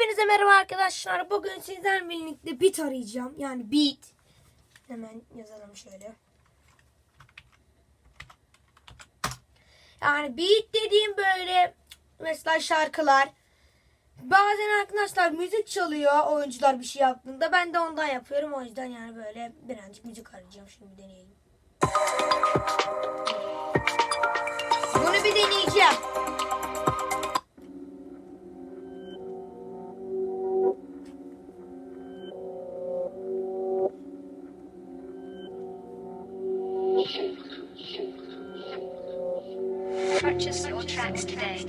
Hepinize merhaba arkadaşlar. Bugün sizlerle birlikte bit arayacağım. Yani beat. Hemen yazalım şöyle. Yani beat dediğim böyle mesela şarkılar. Bazen arkadaşlar müzik çalıyor oyuncular bir şey yaptığında. Ben de ondan yapıyorum. O yüzden yani böyle birazcık müzik arayacağım. Şimdi deneyelim. Bunu bir deneyeceğim. Purchase your tracks today.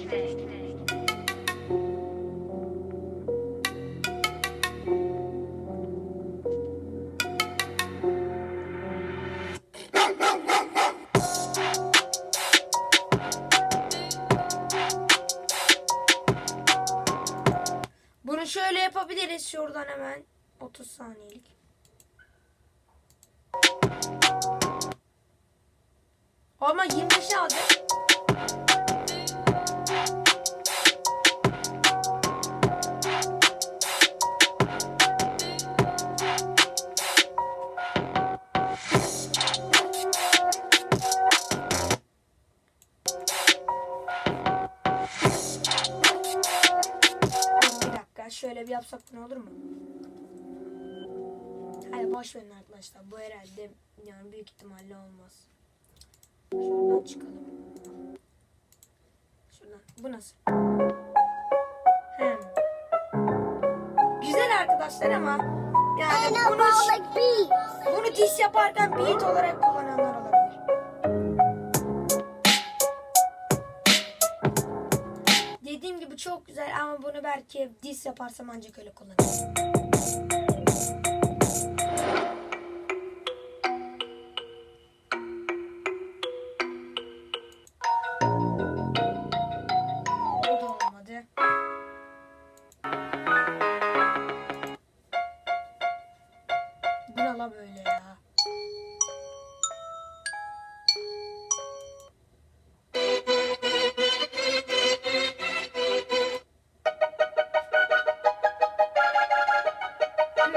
Bunu şöyle yapabiliriz şuradan hemen 30 saniyelik. Ama 25 aldı. Yapsak ne olur mu? Hadi boş verin arkadaşlar. Bu herhalde yani büyük ihtimalle olmaz. Şuradan çıkalım. Şuradan. Bu nasıl? Hem. Güzel arkadaşlar ama yani bunu, bunu diş yaparken beat olarak kullananlar çok güzel ama bunu belki diss yaparsam ancak öyle kullanırım.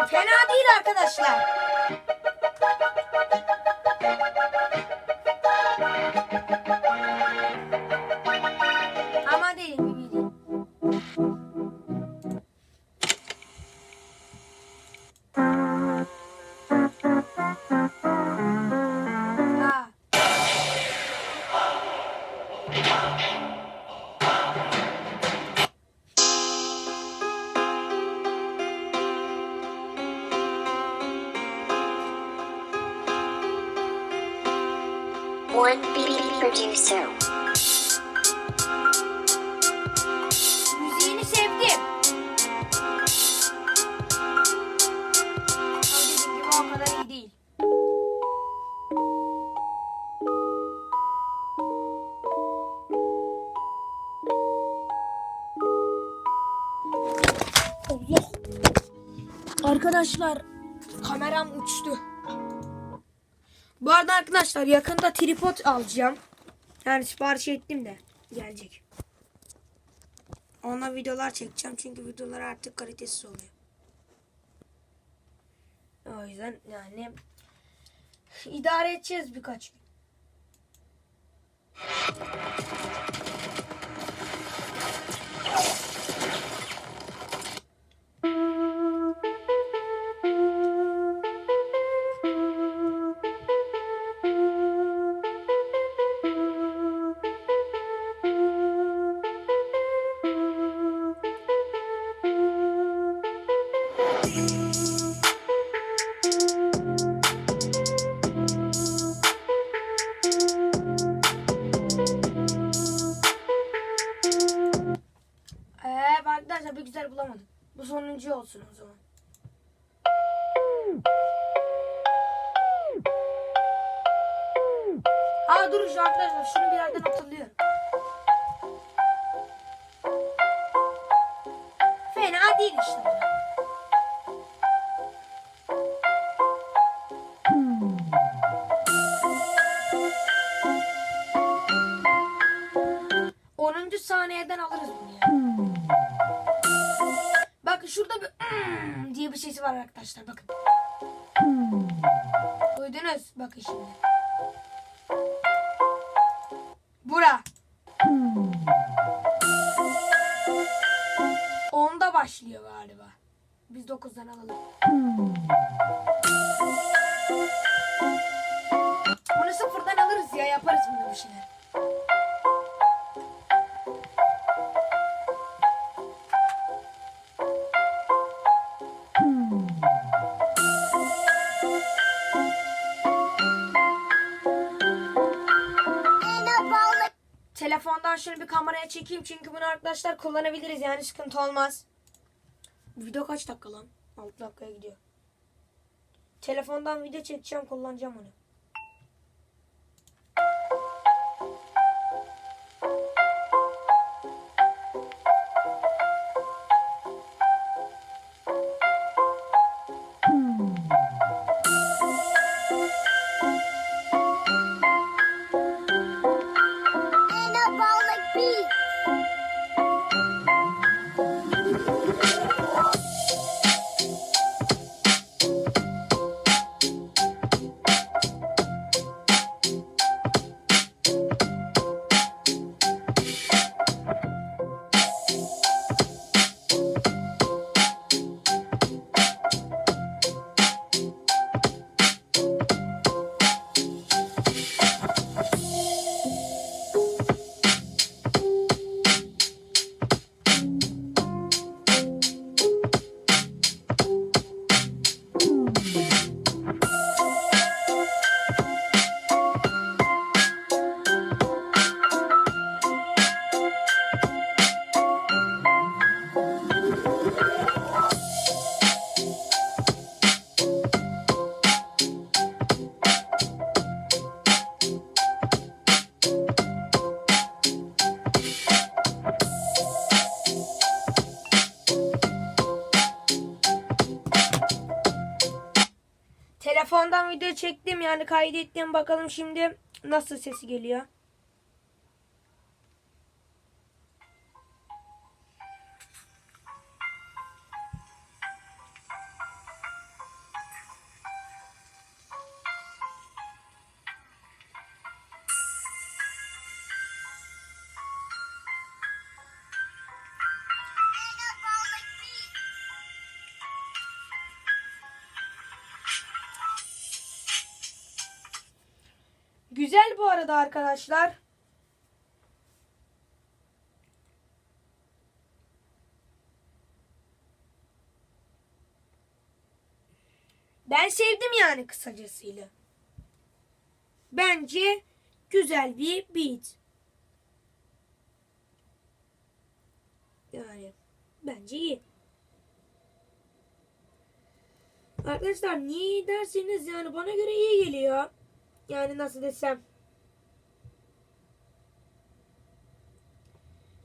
Fena değil arkadaşlar. BB producer. Müziğini sevdim. Ama dediğim o kadar iyi değil. Allah. Arkadaşlar kameram uçtu. Bu arada arkadaşlar yakında tripod alacağım. Yani sipariş ettim de gelecek. Ona videolar çekeceğim çünkü videolar artık kalitesiz oluyor. O yüzden yani idare edeceğiz birkaç gün. Ee, arkadaşlar bir güzel bulamadım. Bu sonuncu olsun o zaman. Aa dur şu arkadaşlar şunu bir yerden hatırlıyorum. Fena değil işte. Saniyeden alırız bunu ya. şurada bir "Hmm" diye bir sesi var arkadaşlar bakın. Duydunuz? Bakın şimdi. Bura. Onda başlıyor galiba. Biz 9'dan alalım. Bunu sıfırdan alırız ya yaparız bunu bir şeyler. Telefondan şunu bir kameraya çekeyim çünkü bunu arkadaşlar kullanabiliriz yani sıkıntı olmaz. Bu video kaç dakika lan? 6 dakikaya gidiyor. Telefondan video çekeceğim kullanacağım onu. Telefondan video çektim yani kaydettim bakalım şimdi nasıl sesi geliyor. Güzel bu arada arkadaşlar. Ben sevdim yani kısacasıyla. Bence güzel bir beat. Yani bence iyi. Arkadaşlar niye iyi derseniz yani bana göre iyi geliyor. Yani nasıl desem.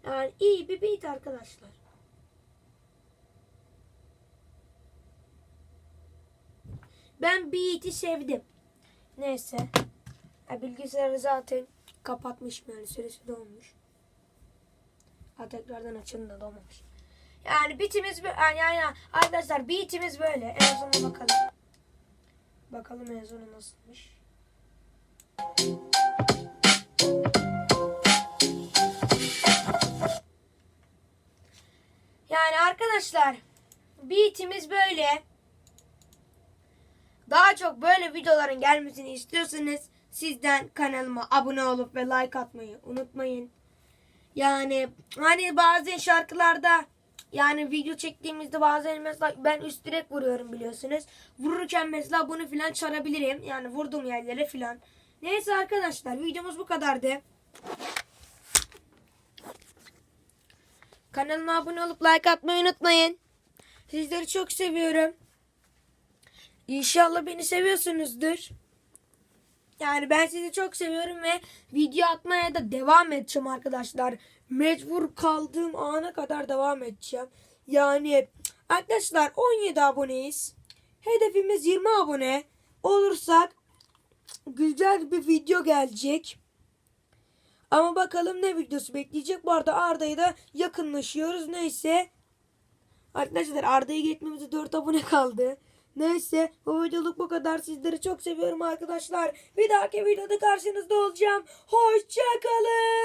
Yani iyi bir beat arkadaşlar. Ben beat'i sevdim. Neyse. Bilgisayarı zaten kapatmışım yani süresi dolmuş. Ha, tekrardan açın da dolmamış. Yani beat'imiz bö- yani, yani arkadaşlar beat'imiz böyle. En sonuna bakalım. Bakalım en sonu nasılmış. Yani arkadaşlar beatimiz böyle. Daha çok böyle videoların gelmesini istiyorsanız sizden kanalıma abone olup ve like atmayı unutmayın. Yani hani bazen şarkılarda yani video çektiğimizde bazen mesela ben üst direk vuruyorum biliyorsunuz. Vururken mesela bunu filan çarabilirim. Yani vurduğum yerlere filan. Neyse arkadaşlar videomuz bu kadardı. Kanalıma abone olup like atmayı unutmayın. Sizleri çok seviyorum. İnşallah beni seviyorsunuzdur. Yani ben sizi çok seviyorum ve video atmaya da devam edeceğim arkadaşlar. Mecbur kaldığım ana kadar devam edeceğim. Yani arkadaşlar 17 aboneyiz. Hedefimiz 20 abone. Olursak güzel bir video gelecek. Ama bakalım ne videosu bekleyecek. Bu arada Arda'yı da yakınlaşıyoruz. Neyse. Arkadaşlar Arda'ya geçmemize 4 abone kaldı. Neyse bu videoluk bu kadar. Sizleri çok seviyorum arkadaşlar. Bir dahaki videoda karşınızda olacağım. Hoşçakalın.